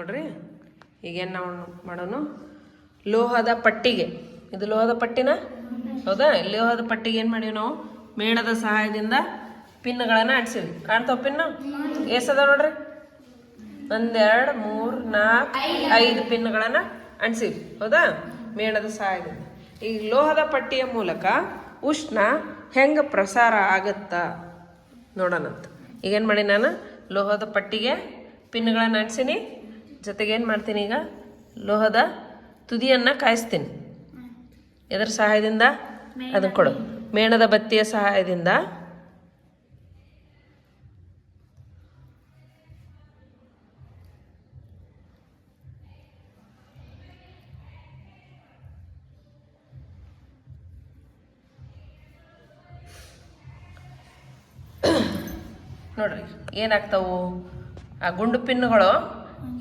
ನೋಡ್ರಿ, ಈಗೇನು ನಾವು ಮಾಡೋಣ ಲೋಹದ ಪಟ್ಟಿಗೆ. ಇದು ಲೋಹದ ಪಟ್ಟಿನ? ಹೌದಾ? ಲೋಹದ ಪಟ್ಟಿಗೆ ಏನು ಮಾಡೀವಿ ನಾವು? ಮೇಣದ ಸಹಾಯದಿಂದ ಪಿನ್ಗಳನ್ನು ಆಡ್ಸೀವಿ ಕಾಣ್ತಾವ ಪಿನ್ನು? ಎಷ್ಟದ ನೋಡ್ರಿ. ಒಂದೆರಡು, ಮೂರು ನಾಲ್ಕು ಐದು ಪಿನ್ಗಳನ್ನು ಅಂಟಿಸಿವಿ ಹೌದಾ? ಮೇಣದ ಸಹಾಯದಿಂದ. ಈ ಲೋಹದ ಪಟ್ಟಿಯ ಮೂಲಕ ಉಷ್ಣ ಹೆಂಗೆ ಪ್ರಸಾರ ಆಗತ್ತಾ ನೋಡೋಣಂತ. ಈಗೇನು ಮಾಡಿ ನಾನು? ಲೋಹದ ಪಟ್ಟಿಗೆ ಪಿನ್ಗಳನ್ನು ಅಂಟಿಸೀನಿ. ಜೊತೆಗೆ ಏನು ಮಾಡ್ತೀನಿ ಈಗ? ಲೋಹದ ತುದಿಯನ್ನು ಕಾಯಿಸ್ತೀನಿ. ಇದರ ಸಹಾಯದಿಂದ? ಅದನ್ನು ಕೊಡು. ಮೇಣದ ಬತ್ತಿಯ ಸಹಾಯದಿಂದ. ನೋಡ್ರಿ ಏನಾಗ್ತಾವು? ಆ ಗುಂಡು ಪಿನ್ನುಗಳು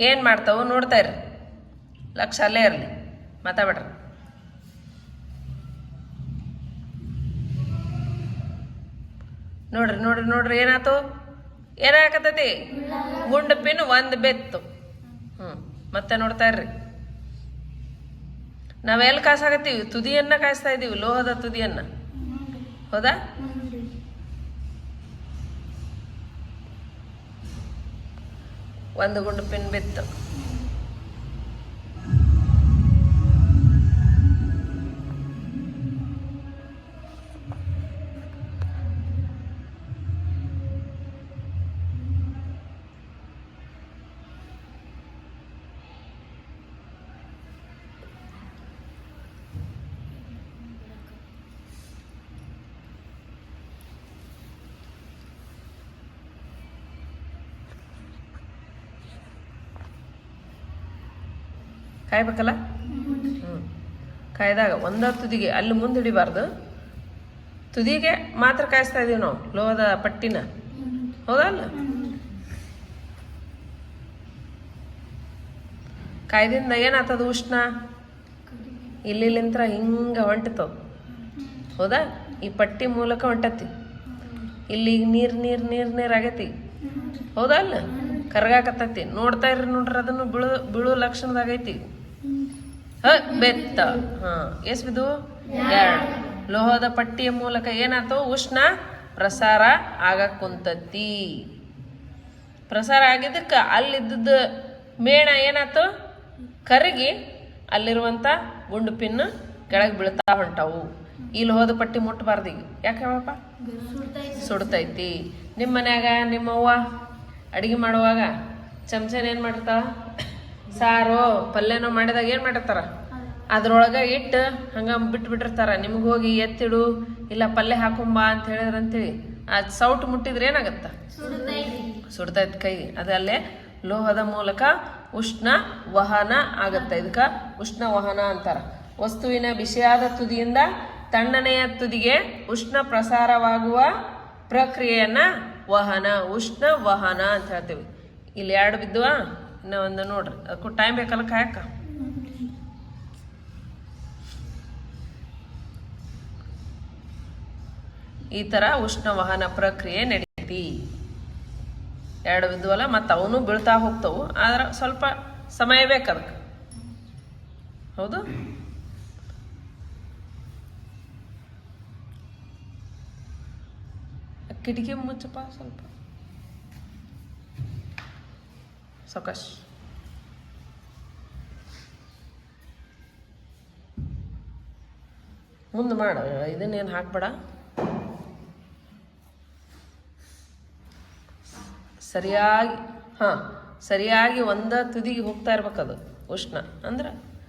ಏನು ಮಾಡ್ತಾವೋ ನೋಡ್ತಾ ಇರ್ರಿ. ಲಕ್ಷ ಅಲ್ಲೇ ಇರಲಿ. ಮಾತಾಡ್ರಿ ನೋಡ್ರಿ ನೋಡ್ರಿ ನೋಡ್ರಿ, ಏನಾಯ್ತು? ಏನಾಗತ್ತೈತಿ ಗುಂಡು ಪಿನ್ ಒಂದು ಬೆತ್ತು. ಹ್ಞೂ ಮತ್ತೆ ನೋಡ್ತಾ ಇರ್ರಿ. ನಾವೆಲ್ಲಿ ಕಾಸಾಗತ್ತೀವಿ ತುದಿಯನ್ನು ಕಾಯಿಸ್ತಾ ಇದ್ದೀವಿ ಲೋಹದ ತುದಿಯನ್ನು. ಹೌದಾ? ಒಂದು ಗುಂಡು ಪಿನ್ ಬಿತ್ತು. ಕಾಯ್ಬೇಕಲ್ಲ? ಹ್ಞೂ ಕಾಯ್ದಾಗ ಒಂದ ತುದಿಗೆ ಅಲ್ಲಿ ಮುಂದೆ ಹಿಡಿಬಾರ್ದು. ತುದಿಗೆ ಮಾತ್ರ ಕಾಯಿಸ್ತಾ ಇದೀವಿ ನಾವು, ಲೋಹದ ಪಟ್ಟಿನ. ಹೌದಲ್ಲ ಕಾಯ್ದಿಂದ ಏನಾಗ್ತದ ಉಷ್ಣ? ಇಲ್ಲಿಲಿಂತ್ರ ಹಿಂಗೆ ಹೊಂಟಿತದ. ಹೌದಾ? ಈ ಪಟ್ಟಿ ಮೂಲಕ ಹೊಂಟತಿ. ಇಲ್ಲಿ ನೀರು ನೀರು ನೀರು ನೀರು ಆಗೈತಿ. ಹೌದಲ್ಲ ಕರ್ಗಾಕತ್ತೈತಿ. ನೋಡ್ತಾ ಇರ್ರಿ ನೋಡ್ರಿ, ಅದನ್ನು ಬೀಳು ಬೀಳು ಲಕ್ಷಣದಾಗೈತಿ ಹ, ಬೆತ್ತ. ಹಾ. ಎಸ್ ಎರಡು ಲೋಹದ ಪಟ್ಟಿಯ ಮೂಲಕ ಏನಾಯ್ತು? ಉಷ್ಣ ಪ್ರಸಾರ ಆಗಕ್ ಕುಂತತಿ ಪ್ರಸಾರ ಆಗಿದ್ದಕ್ಕೆ ಅಲ್ಲಿದ್ದ ಮೇಣ ಏನಾಯ್ತು? ಕರಗಿ ಅಲ್ಲಿರುವಂಥ ಗುಂಡು ಪಿನ್ ಕೆಳಗೆ ಬೀಳ್ತಾ ಹೊಂಟವು. ಈ ಲೋಹದ ಪಟ್ಟಿ ಮುಟ್ಟಬಾರ್ದು ಈಗ. ಯಾಕೆ ಹೇಳಪ್ಪ? ಸುಡ್ತೈತಿ. ನಿಮ್ಮ ಮನ್ಯಾಗ ನಿಮ್ಮವ್ವ ಅಡುಗೆ ಮಾಡುವಾಗ ಚಮಚನ ಏನು ಮಾಡಿರ್ತಾವ ಸಾರು, ಪಲ್ಯನೋ ಮಾಡಿದಾಗ ಏನು ಮಾಡಿರ್ತಾರ? ಅದ್ರೊಳಗೆ ಇಟ್ಟು ಹಂಗ ಬಿಟ್ಟು ಬಿಟ್ಟಿರ್ತಾರ ನಿಮ್ಗೆ ಹೋಗಿ ಎತ್ತಿಡು, ಇಲ್ಲ ಪಲ್ಯ ಹಾಕೊಂಬಾ ಅಂತ ಹೇಳಿದ್ರಂತೇಳಿ. ಆ ಸೌಟ್ ಮುಟ್ಟಿದ್ರೆ ಏನಾಗತ್ತ? ಸುಡ್ತೈತಿ ಕೈ. ಅದಲ್ಲೇ ಲೋಹದ ಮೂಲಕ ಉಷ್ಣ ವಹನ ಆಗತ್ತೆ. ಇದಕ್ಕೆ ಉಷ್ಣ ವಹನ ಅಂತಾರ. ವಸ್ತುವಿನ ಬಿಸಿಯಾದ ತುದಿಯಿಂದ ತಣ್ಣನೆಯ ತುದಿಗೆ ಉಷ್ಣ ಪ್ರಸಾರವಾಗುವ ಪ್ರಕ್ರಿಯೆಯನ್ನ ವಹನ, ಉಷ್ಣ ವಹನ ಅಂತ ಹೇಳ್ತೀವಿ. ಇಲ್ಲಿ ಎರಡು ಬಿದ್ದುವ? ಇನ್ನ ಒಂದು ನೋಡ್ರಿ. ಅದಕ್ಕೂ ಟೈಮ್ ಬೇಕಲ್ಲ ಕಾಯಕ ಈ ಥರ ಉಷ್ಣ ವಾಹನ ಪ್ರಕ್ರಿಯೆ ನಡೀತಿ. ಎರಡು ಬಿದ್ದುವಲ್ಲ ಮತ್ತು ಅವನು ಬೀಳ್ತಾ ಹೋಗ್ತವು. ಆದ್ರೆ ಸ್ವಲ್ಪ ಸಮಯ ಬೇಕು ಅದಕ್ಕೆ. ಹೌದು? ಕಿಟಕಿ ಮುಚ್ಚಪ್ಪ ಸ್ವಲ್ಪ. ಸಾವಕಾಶ್ ಮುಂದೆ ಮಾಡು. ಇದನ್ನೇನು ಹಾಕ್ಬೇಡ? ಸರಿಯಾಗಿ ಹಾಂ ಸರಿಯಾಗಿ ಒಂದ ತುದಿಗೆ ಹೋಗ್ತಾ ಇರ್ಬೇಕದು ಉಷ್ಣ. ಅಂದ್ರೆ